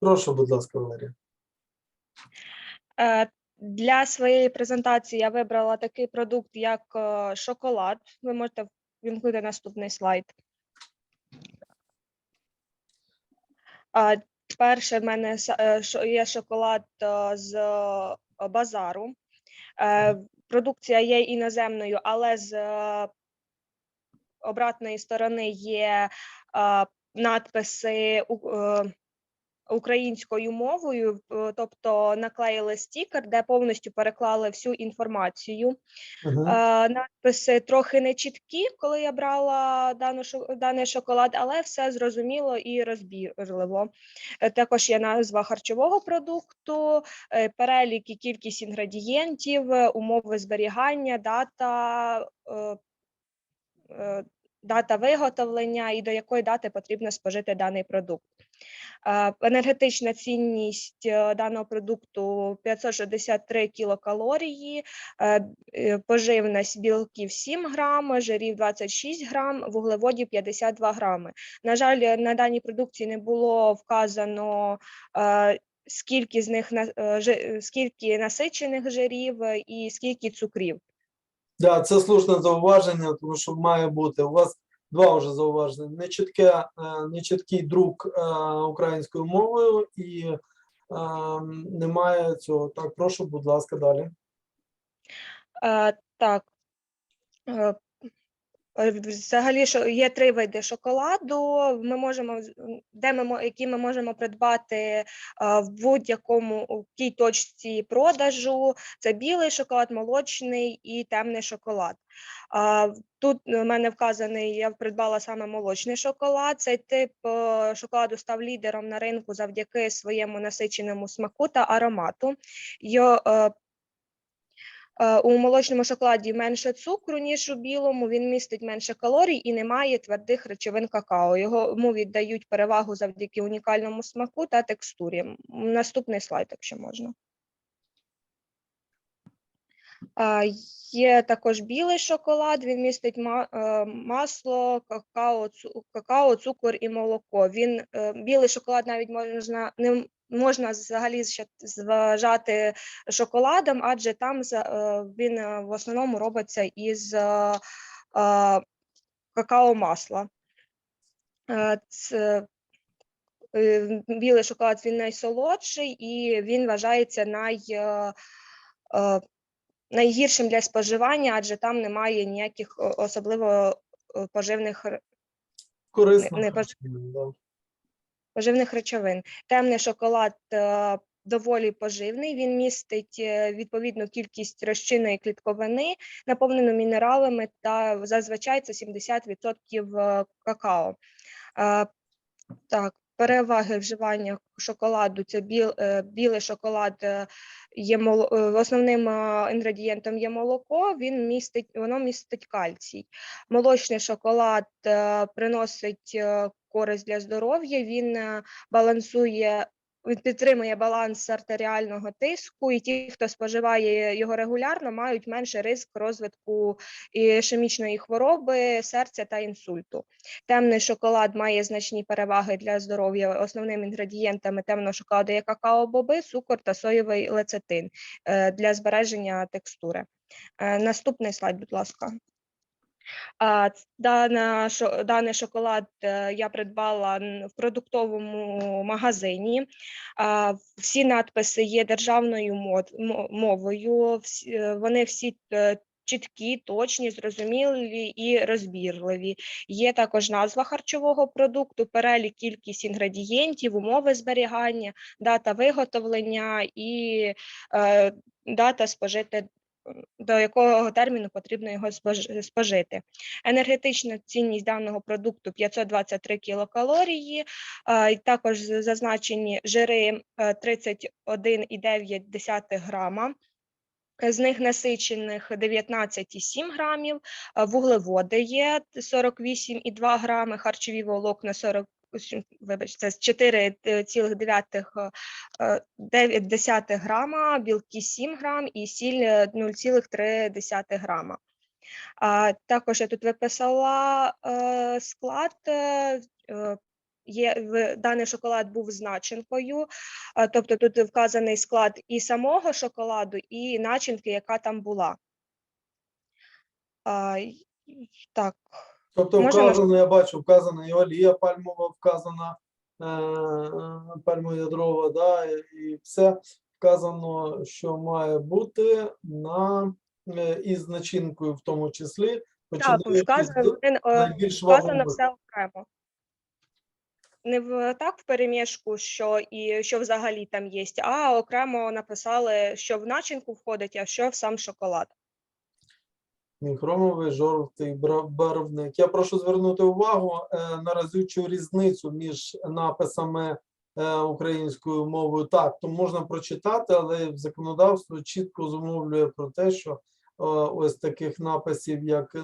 Прошу, будь ласка, Валерія. Е, Для своєї презентації я вибрала такий продукт, як е, шоколад. Ви можете вімкнути наступний слайд. Перше в мене е, є шоколад з базару. Продукція є іноземною, але з обратної сторони є надписи українською мовою, е, тобто наклеїли стікер, де повністю переклали всю інформацію. Е, Надписи трохи не чіткі, коли я брала дану даний шоколад, але все зрозуміло і розбірливо. Е, Також є назва харчового продукту, перелік і кількість інгредієнтів, умови зберігання, дата. Дата виготовлення і до якої дати потрібно спожити даний продукт. Е, Енергетична цінність е, даного продукту 563 кілокалорії, е, поживність білків 7 грам, жирів 26 грам, вуглеводів 52 грами. На жаль, на даній продукції не було вказано. Скільки з них скільки насичених жирів і скільки цукрів. Да, це слушне зауваження, тому що має бути. У вас два вже зауваження. Нечітке, е, нечіткий друк е, українською мовою і е, немає цього. Так, прошу, будь ласка, далі. А, так. Е, е, Взагалі, що є три види шоколаду. Ми можемо де ми які ми можемо придбати е, в будь-якому тій точці продажу. Це білий шоколад, молочний і темний шоколад. Тут у мене вказаний, я придбала саме молочний шоколад. Цей тип е, шоколаду став лідером на ринку завдяки своєму насиченому смаку та аромату. Його е, Е, У молочному шоколаді менше цукру, ніж у білому. Він містить менше калорій і не має твердих речовин какао. Йому віддають перевагу завдяки унікальному смаку та текстурі. Наступний слайд, якщо можна. Є також білий шоколад, він містить е, масло, какао, цукор і молоко. Він е, білий шоколад навіть можна не м- можна взагалі зважати шоколадом, адже там е, він е, в основному робиться із е, какао-масла. Це е, білий шоколад він найсолодший і він вважається най, найгіршим для споживання, адже там немає ніяких особливо поживних не да. Поживних речовин. Темний шоколад е, доволі поживний. Він містить е, відповідну кількість розчинної клітковини, наповнену мінералами, та зазвичай це 70% е, какао. Так, переваги вживання шоколаду це біл, білий шоколад. Є основним інгредієнтом є молоко. Він містить воно містить кальцій. Молочний шоколад приносить користь для здоров'я. Він е, балансує. Він підтримує баланс артеріального тиску, і ті, хто споживає його регулярно, мають менше ризик розвитку ішемічної хвороби, серця та інсульту. Темний шоколад має значні переваги для здоров'я. Основними інгредієнтами темного шоколаду є какао-боби, цукор та соєвий лецитин е, для збереження текстури. Е, Наступний слайд, будь ласка. Дана, даний шоколад е, я придбала в продуктовому магазині. Всі надписи є державною мовою. е, Вони всі е, чіткі, точні, зрозумілі і розбірливі. Є також назва харчового продукту, перелік кількість інгредієнтів, умови зберігання, дата виготовлення і дата спожити. До якого терміну потрібно його спожити. Енергетична цінність даного продукту 523 кілокалорії, е, також зазначені жири е, 31,9 грама. З них насичених 19,7 грамів, вуглеводи є 48,2 грами, харчові волокна 40, ось, вибачте, з 4,9 грама, білки 7 грам і сіль е, 0,3 грама. Також я тут виписала е, склад. е, е, є даний шоколад був з начинкою, тобто тут вказаний склад і самого шоколаду, і начинки, яка там була. Так. Тобто вказано, я бачу, вказана і олія пальмова, вказана е, е, пальмоядрова, да, і- все вказано, що має бути на е, із начинкою, в тому числі, Так, вказано, з один, е, вказано все окремо. Не в так в перемішку, що і що взагалі там є, а окремо написали, що в начинку входить, а що в сам шоколад. Хромовий жовтий барвник. Я прошу звернути увагу е, на разючу різницю між написами е, українською мовою. Так, то можна прочитати, але законодавство чітко зумовлює про те, що е, ось таких написів, як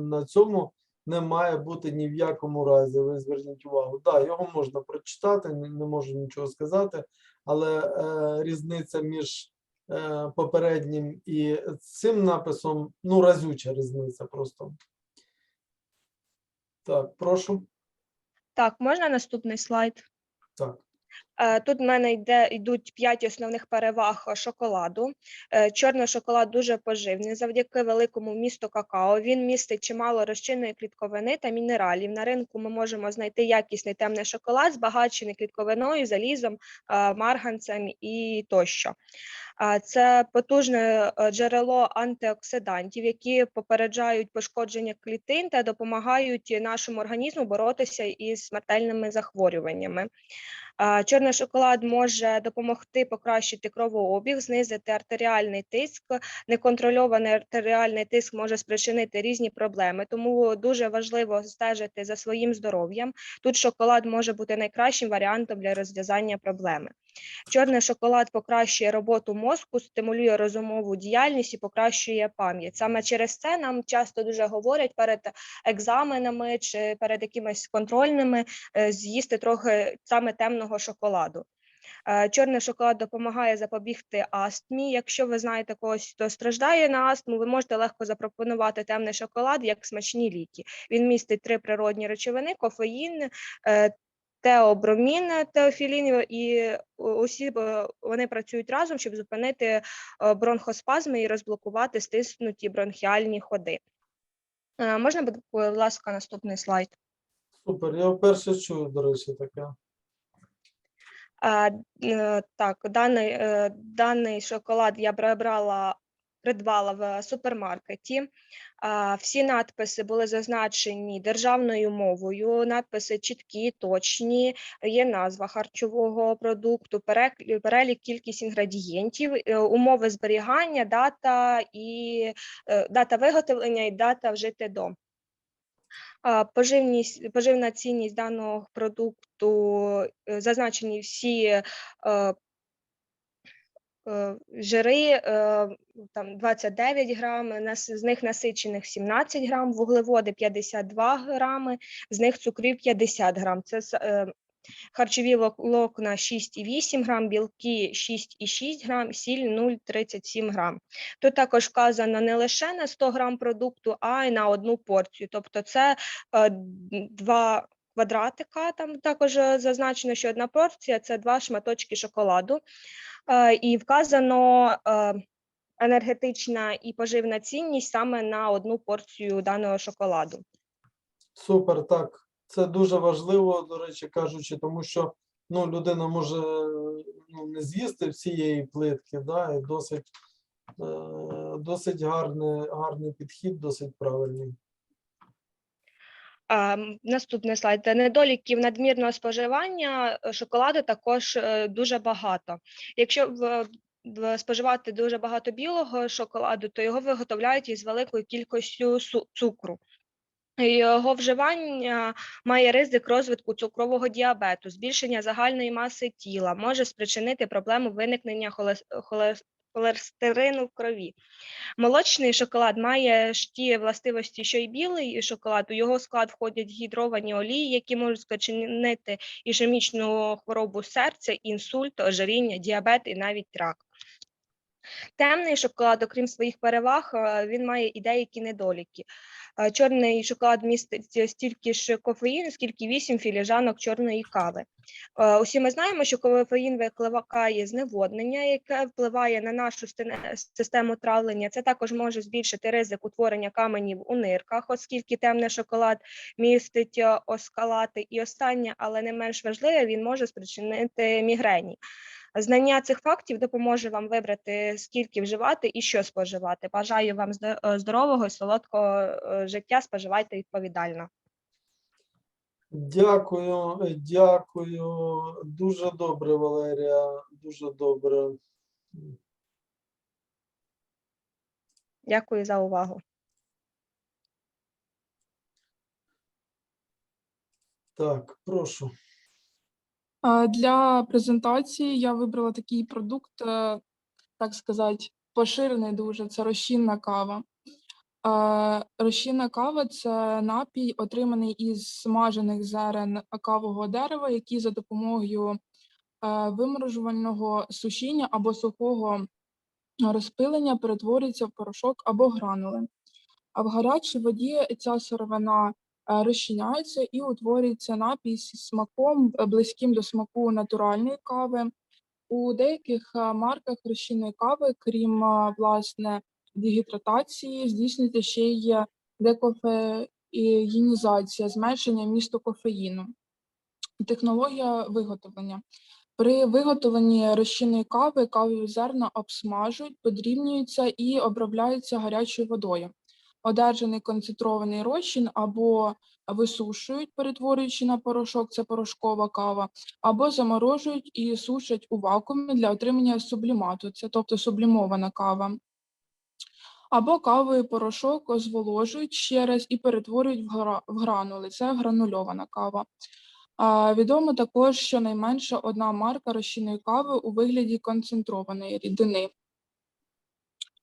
на цьому, не має бути ні в якому разі. Ви зверніть увагу. Так, його можна прочитати, не, можу нічого сказати, але різниця між попереднім і цим написом, ну, разюча різниця просто. Так, прошу. Так, можна наступний слайд? Так. Е, Тут в мене йде, йдуть п'ять основних переваг е, шоколаду. Е, Чорний шоколад дуже поживний завдяки великому вмісту какао. Він містить чимало розчинної клітковини та мінералів. На ринку ми можемо знайти якісний темний шоколад, збагачений клітковиною, залізом, марганцем і тощо. Це потужне джерело антиоксидантів, які попереджають пошкодження клітин та допомагають нашому організму боротися із смертельними захворюваннями. Чорний шоколад може допомогти покращити кровообіг, знизити артеріальний тиск. Неконтрольований артеріальний тиск може спричинити різні проблеми, тому дуже важливо стежити за своїм здоров'ям. Тут шоколад може бути найкращим варіантом для розв'язання проблеми. Чорний шоколад покращує роботу мозку, стимулює розумову діяльність і покращує пам'ять. Саме через це нам часто дуже говорять перед екзаменами чи перед якимись контрольними е, з'їсти трохи саме темного шоколаду. Е, Чорний шоколад допомагає запобігти астмі. Якщо ви знаєте когось, хто страждає на астму, ви можете легко запропонувати темний шоколад як смачні ліки. Він містить три природні речовини: кофеїн, е, теобромін, теофілін, і усі е, вони працюють разом, щоб зупинити е, бронхоспазми і розблокувати стиснуті бронхіальні ходи. Е, Можна, будь ласка, наступний слайд. Супер. Я вперше чую, до речі, таке. Так, даний, даний шоколад я бра- брала, придбала в супермаркеті. Всі надписи були зазначені державною мовою. Надписи чіткі, точні. Є назва харчового продукту, перелік кількість інгредієнтів, е, умови зберігання, дата і е, дата виготовлення і дата вжити до. Поживність, поживна цінність даного продукту е, зазначені всі жири, е, там 29 грам, з них насичених 17 грам, вуглеводи 52 грами, з них цукрів 50 грам. Це е, харчові волокна 6,8 грам, білки 6,6 грам, сіль 0,37 грам. Тут також вказано не лише на 100 грам продукту, а й на одну порцію. Тобто це е, два квадратика, там також е, зазначено, що одна порція це два шматочки шоколаду. Е, І вказано е, енергетична і поживна цінність саме на одну порцію даного шоколаду. Супер, так. Це дуже важливо, до речі, кажучи, тому що ну, людина може ну, не з'їсти всієї плитки, да, і досить, е, досить гарний, гарний підхід, досить правильний. Наступний слайд. Недоліків надмірного споживання е, шоколаду також е, дуже багато. Якщо споживати дуже багато білого шоколаду, то його виготовляють із великою кількістю цукру. Його вживання має ризик розвитку цукрового діабету, збільшення загальної маси тіла, може спричинити проблему виникнення холестерину в крові. Молочний шоколад має ті властивості, що й білий шоколад. У його склад входять гідровані олії, які можуть спричинити ішемічну хворобу серця, інсульт, ожиріння, діабет і навіть рак. Темний шоколад, окрім своїх переваг, е, він має і деякі недоліки. Е, Чорний шоколад містить стільки ж кофеїну, скільки 8 філіжанок чорної кави. Е, Усі ми знаємо, що кофеїн викликає зневоднення, яке впливає на нашу систему травлення. Це також може збільшити ризик утворення каменів у нирках, оскільки темний шоколад містить оскалати. І останнє, але не менш важливе, він може спричинити мігрені. Знання цих фактів допоможе вам вибрати, скільки вживати і що споживати. Бажаю вам е, здорового і солодкого е, життя. Споживайте відповідально. Дякую, е, дякую. Дуже добре, Валерія. Дуже добре. Дякую за увагу. Так, прошу. Для презентації я вибрала такий продукт, е, так сказати, поширений дуже. Це розчинна кава. Розчинна кава це напій, отриманий із смажених зерен кавового дерева, які за допомогою е, виморожувального сушіння або сухого розпилення перетворюються в порошок або гранули. А в гарячій воді ця сировина розчиняється і утворюється напій зі смаком, е, близьким до смаку натуральної кави. У деяких е, марках розчинної кави, крім е, власне дегідратації, здійснюється ще й декофеїнізація, зменшення вмісту кофеїну. Технологія виготовлення. При виготовленні розчинної кави кавові зерна обсмажують, подрібнюються і обробляються гарячою водою. Одержаний концентрований розчин або висушують, перетворюючи на порошок, це порошкова кава, або заморожують і сушать у вакуумі для отримання сублімату, це тобто сублімована кава. Або кавовий порошок озволожують ще раз і перетворюють в гранули, це гранульована кава. А, відомо також, що найменше одна марка розчинної кави у вигляді концентрованої рідини.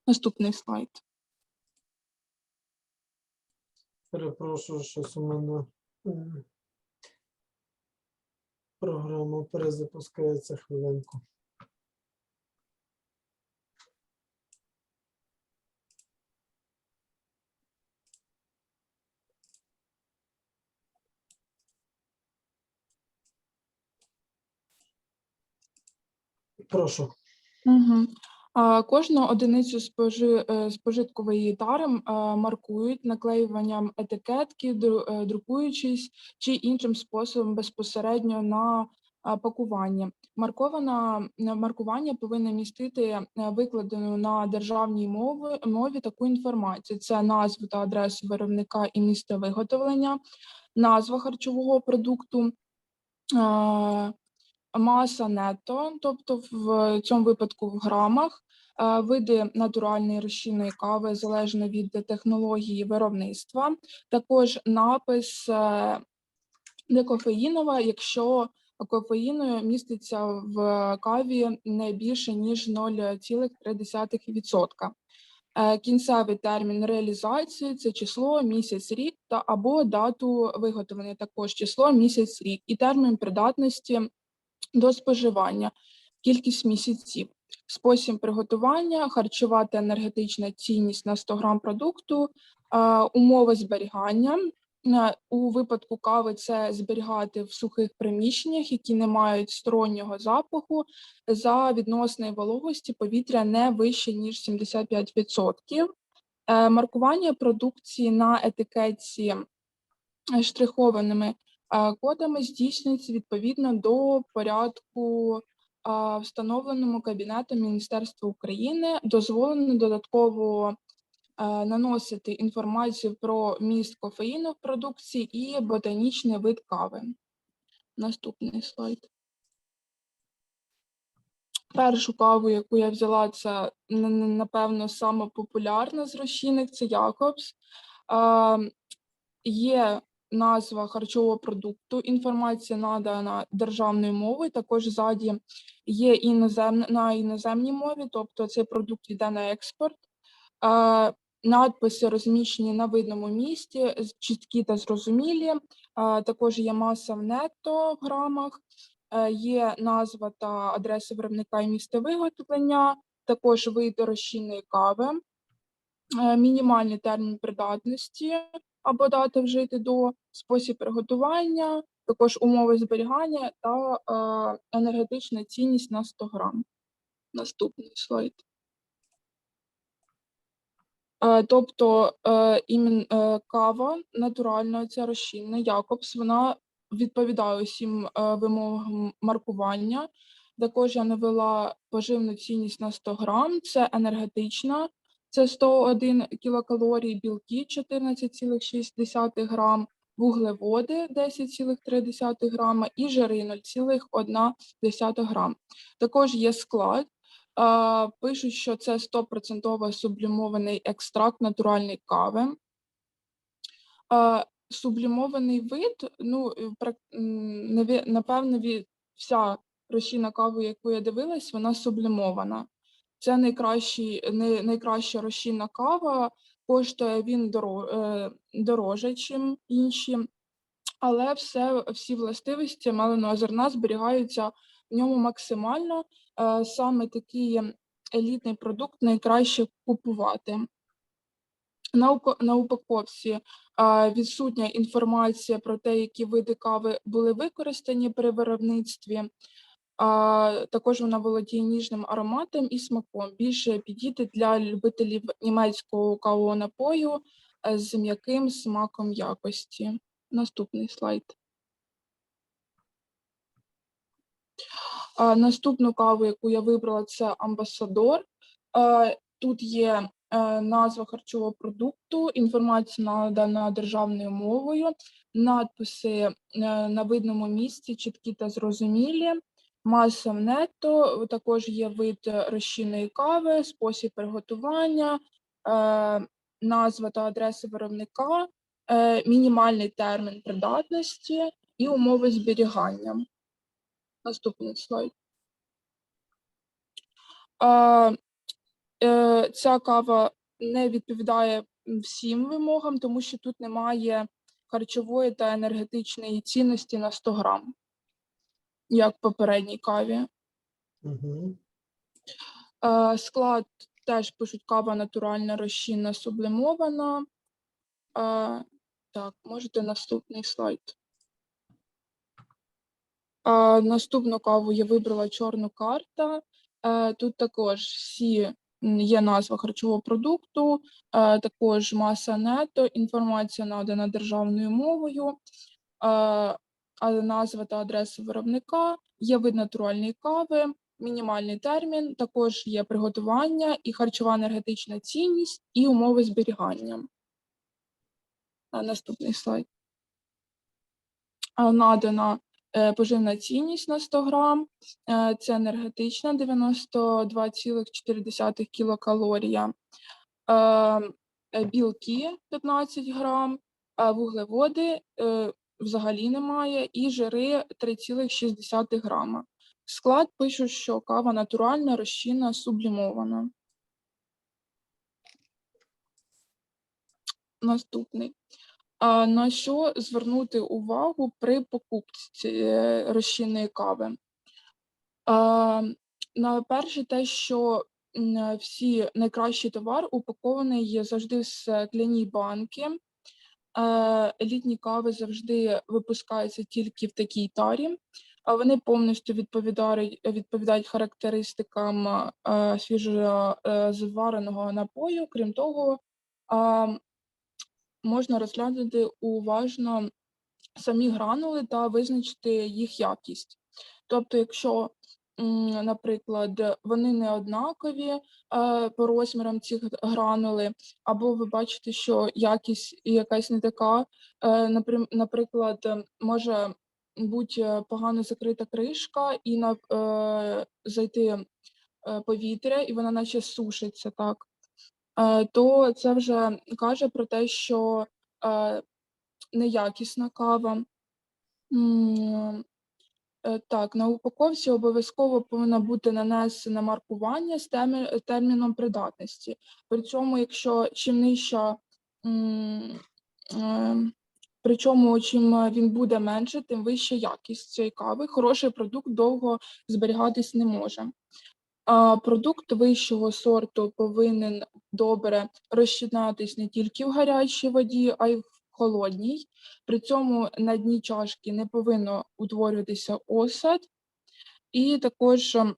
Наступний слайд. Перепрошую, щось у мене м, програма перезапускається хвилинку. Прошу. Угу. Кожну одиницю спожи, е, спожиткової тари маркують наклеюванням етикетки, е, друкуючись чи іншим способом безпосередньо на пакування. Маркована маркування повинне містити е, викладену на державній мові, мові таку інформацію: це назву та адресу виробника і місце виготовлення, назва харчового продукту. Маса нетто, тобто в цьому випадку в грамах, е, види натуральної розчинної кави залежно від технології виробництва. Також напис е, некофеїнова, якщо кофеїну міститься в каві не більше ніж 0,3%. Е, Кінцевий термін реалізації це число, місяць, рік та або дату виготовлення, також число, місяць, рік і термін придатності до споживання, кількість місяців, спосіб приготування, харчова та енергетична цінність на 100 грам продукту, умови зберігання. Е, У випадку кави це зберігати в сухих приміщеннях, які не мають стороннього запаху, за відносної вологості повітря не вище ніж 75%. Е, Маркування продукції на етикетці е, штрихованими кодами здійснюється відповідно до порядку, встановленому Кабінетом Міністерства України. Дозволено додатково наносити інформацію про міст кофеїну в продукції і ботанічний вид кави. Наступний слайд. Першу каву, яку я взяла, це напевно саме популярна з розчинних, це Якобс. Є назва харчового продукту, інформація надана державною мовою, також ззаді є іноземна на іноземній мові, тобто цей продукт йде на експорт. Надписи розміщені на видному місці, чіткі та зрозумілі. Також є маса в нетто в грамах, е, є назва та адреса виробника і місце виготовлення, також вид розчинної кави, е, мінімальний термін придатності або дати вжити до спосіб приготування, також умови зберігання та е, енергетична цінність на 100 грам. Наступний слайд. Е, Тобто е, імен, е, кава натуральна, ця розчинна Якобс, вона відповідає усім вимогам маркування. Також я навела поживну цінність на 100 грам, це енергетична, це 101 кілокалорій, білки 14,6 грам, вуглеводи 10,3 грама і жири 0,1 грам. Також є склад. Пишуть, що це 100% сублімований екстракт натуральної кави. Сублімований вид, ну, напевно, вся розчинна кава, яку я дивилась, вона сублімована. Це найкращий, не- найкраща розчинна кава, коштує він доро- е, дороже, ніж інші, але все, всі властивості меленого зерна зберігаються в ньому максимально. Е, Саме такий елітний продукт найкраще купувати. На, упаковці відсутня інформація про те, які види кави були використані при виробництві. А, також вона володіє ніжним ароматом і смаком. Більше підійде для любителів німецького кавового напою е, з м'яким смаком якості. Наступний слайд. Наступну каву, яку я вибрала, це Амбасадор. Е, Тут є е, назва харчового продукту, інформація надана державною мовою, надписи на видному місці, чіткі та зрозумілі. Маса нетто, також є вид е, розчинної кави, спосіб приготування, е, назва та адреса виробника, е, мінімальний термін придатності і умови зберігання. Наступний слайд. Ця кава не відповідає всім вимогам, тому що тут немає харчової та енергетичної цінності на 100 грам, як в попередній каві. Угу. Е, Склад теж пишуть кава натуральна, розчинна, сублімована. Е, Так, можете наступний слайд. Е, Наступну каву я вибрала чорну карта. Е, Тут також всі є назва харчового продукту, е, також маса нето, інформація надана державною мовою, е, назва та адреса виробника, є вид натуральної кави, мінімальний термін, також є приготування і харчова енергетична цінність і умови зберігання. Наступний слайд. Надана е, поживна цінність на 100 грам. Е, Це енергетична 92,4 кілокалорія. Е, е, Білки 15 грам, вуглеводи е, взагалі немає, і жири 3,6 грама. Склад пишуть, що кава натуральна, розчинна, сублімована. Наступний. А на що звернути увагу при покупці е, розчинної кави? А, на перше, те, що всі найкращий товар упакований є завжди в скляні банки. Е, Елітні кави завжди випускаються тільки в такій тарі. А вони повністю відповідають, відповідають характеристикам е, свіжозавареного напою. Крім того, можна розглянути уважно самі гранули та визначити їх якість. Тобто, якщо, наприклад, вони не однакові е, по розмірам цих гранули, або ви бачите, що якість якась не така, е, наприклад, може бути е, погано закрита кришка і на, зайти повітря, і вона наче сушиться так то це вже каже про те, що неякісна кава. Е, Так, на упаковці обов'язково повинно бути нанесене маркування з терміном придатності. При цьому, якщо чим нижча, м, е, причому чим е, він буде менше, тим вища якість цієї кави. Хороший продукт довго зберігатись не може. А, Продукт вищого сорту повинен добре розчинятись не тільки в гарячій воді, а й в холодній. При цьому на дні чашки не повинно утворюватися осад. І також ем,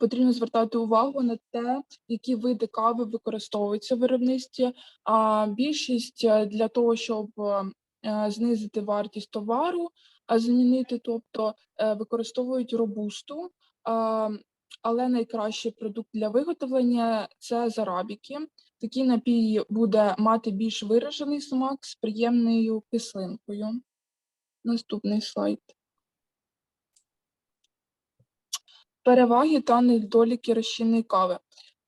потрібно звертати увагу на те, які види кави використовуються в виробництві. А більшість е, для того, щоб е, е, знизити вартість товару, а замінити, тобто е, використовують робусту. Але найкращий продукт для виготовлення це з арабіки. Такий напій буде мати більш виражений смак з приємною кислинкою. Наступний слайд. Переваги та недоліки розчинної кави.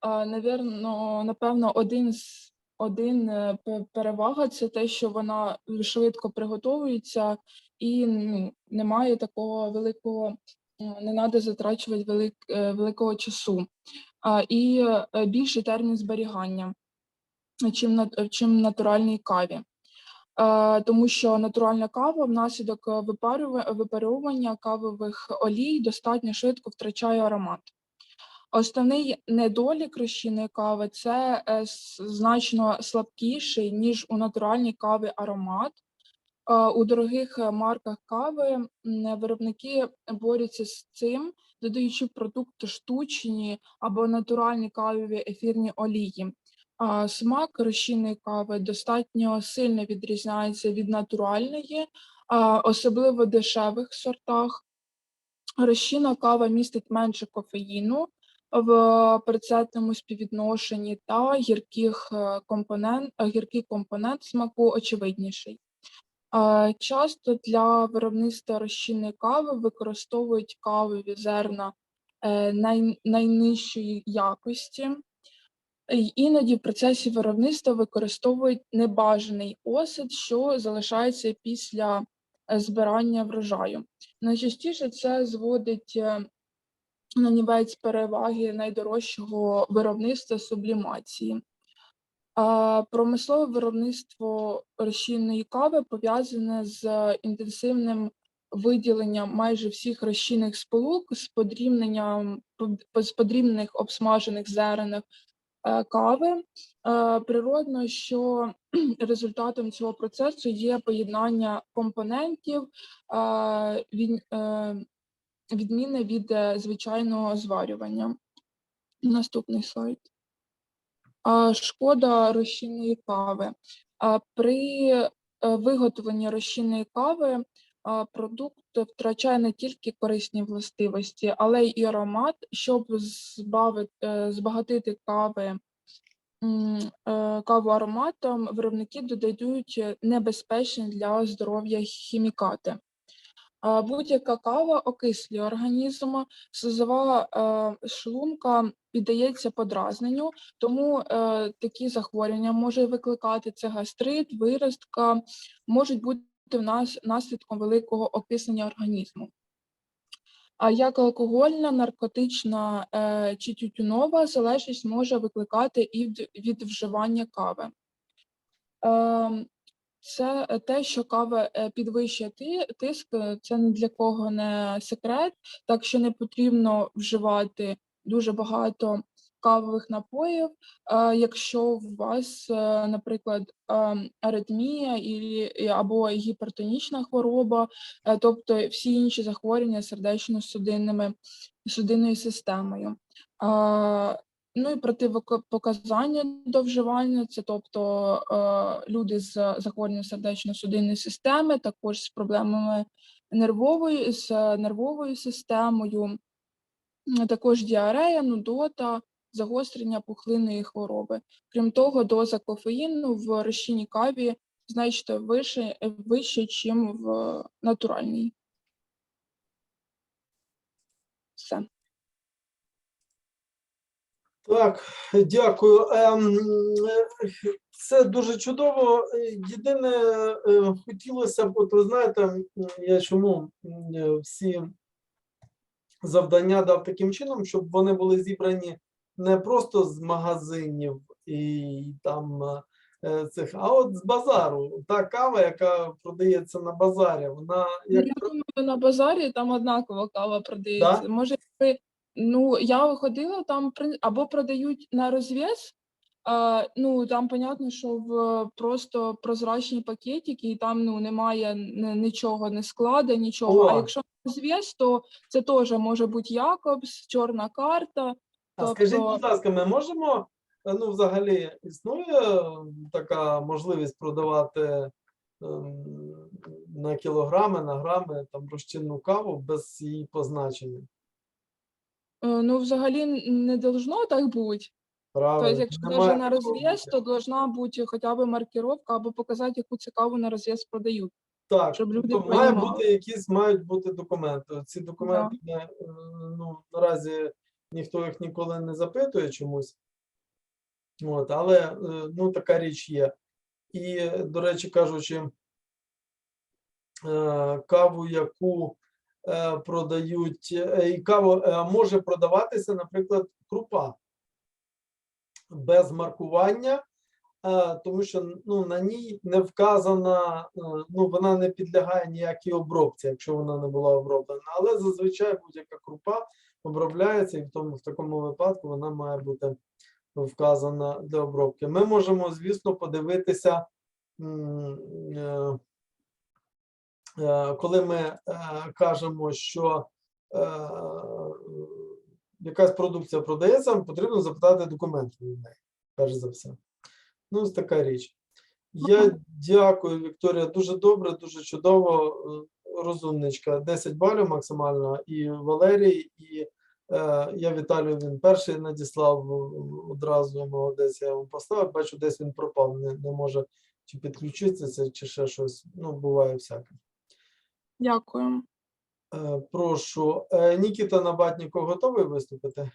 Навірно, напевно, один з один е, перевага це те, що вона швидко приготовується і ну, немає такого великого, не треба затрачувати велик, е, великого часу. І е, більший термін зберігання, чим, чим натуральній каві. Тому що натуральна кава внаслідок е, випарюва- випаровування кавових олій достатньо швидко втрачає аромат. Основний недолік розчинної кави це е, значно слабкіший, ніж у натуральній кави аромат. У дорогих марках кави виробники борються з цим, додаючи в продукт штучні або натуральні кавові ефірні олії. А Смак розчинної кави достатньо сильно відрізняється від натуральної, а, особливо дешевих сортах. Розчинна кава містить менше кофеїну в процентному співвідношенні та гірких е, компонент, гіркий компонент смаку очевидніший. Часто для виробництва розчинної кави використовують кавові зерна е, най, найнижчої якості. Іноді в процесі виробництва використовують небажаний осад, що залишається після е, збирання врожаю. Найчастіше це зводить е, на нівець переваги найдорожчого виробництва сублімації. Промислове виробництво розчинної кави пов'язане з інтенсивним виділенням майже всіх розчинних сполук з подрібненням з подрібнених обсмажених зерен е, кави. Е, Природно, що результатом цього процесу є поєднання компонентів, е, від, е, відмінне від е, звичайного зварювання. Наступний слайд. Шкода розчинної кави. При е, виготовленні розчинної кави продукт втрачає не тільки корисні властивості, але й аромат, щоб збавити, е, збагатити кави е, каву ароматом, виробники додають небезпечні для здоров'я хімікати. Будь-яка кава окислює організм, слизова е, шлунка піддається подразненню, тому такі захворювання може викликати це гастрит, виразка, можуть бути наслідком великого окиснення організму. А як алкогольна, наркотична е, чи тютюнова залежність може викликати і від, вживання кави. Ем, це те, що кава е, підвищує тиск, це ні для кого не секрет, так що не потрібно вживати дуже багато кавових напоїв. Е, Якщо у вас, е, наприклад, ем, аритмія або гіпертонічна хвороба, е, тобто всі інші захворювання сердечно-судинними судинною системою. Е, Ну і противопоказання до вживання, це тобто е, люди з захворюванням сердечно-судинної системи, також з проблемами нервової, з нервовою системою, також діарея, нудота, загострення пухлинної хвороби. Крім того, доза кофеїну в розчинній каві значно вище, вище, ніж в натуральній. Все. Так, дякую. Ем, е, Це дуже чудово. Е, Єдине, е, хотілося б, от ви знаєте, я чому е, всі завдання дав таким чином, щоб вони були зібрані не просто з магазинів і там е, цих, а от з базару. Та кава, яка продається на базарі, вона Ну, як Я думаю, на базарі там однакова кава продається. Може, ви Ну, я ходила там або продають на розв'яз. А, ну, там понятно, що в просто прозрачні пакетики, і там ну, немає нічого, не склада, нічого. А якщо розв'яз, то це теж може бути Якобс, чорна карта. А скажіть, Тобто- будь ласка, ми можемо, е, ну, взагалі, існує е, така можливість продавати ем, на кілограми, на грами там розчинну каву без її позначення? Е, Ну, взагалі не должно так бути. Правильно. Тобто, якщо даже на бути. то должна бути хоча б маркировка або показати, яку цікаву на розв'яз продають. Так, щоб люди тобто має бути якісь мають бути документи. Ці документи не, ну, наразі ніхто їх ніколи не запитує чомусь. От, але е, ну, така річ є. І, до речі, кажучи, е, каву, яку е, продають, і каву може продаватися, наприклад, крупа без маркування, тому що ну, на ній не вказана, е, ну, вона не підлягає ніякій обробці, якщо вона не була оброблена. Але зазвичай будь-яка крупа обробляється, і в тому в такому випадку вона має бути вказана для обробки. Ми можемо, звісно, подивитися, е, е, коли ми е, кажемо, що е, якась продукція продається, потрібно запитати документи від неї, перш за все. Ну, ось така річ. Я дякую, Вікторія. Дуже добре, дуже чудово. е, Розумничка. 10 балів максимально. І Валерій, і е, я Віталію він перший надіслав е, одразу молодець. Я вам поставив. Бачу, десь він пропав. Не, не може чи підключитися, чи ще щось. Ну, буває всяке. Дякую. Е, прошу. Е, Нікіта Набатніков готовий виступити?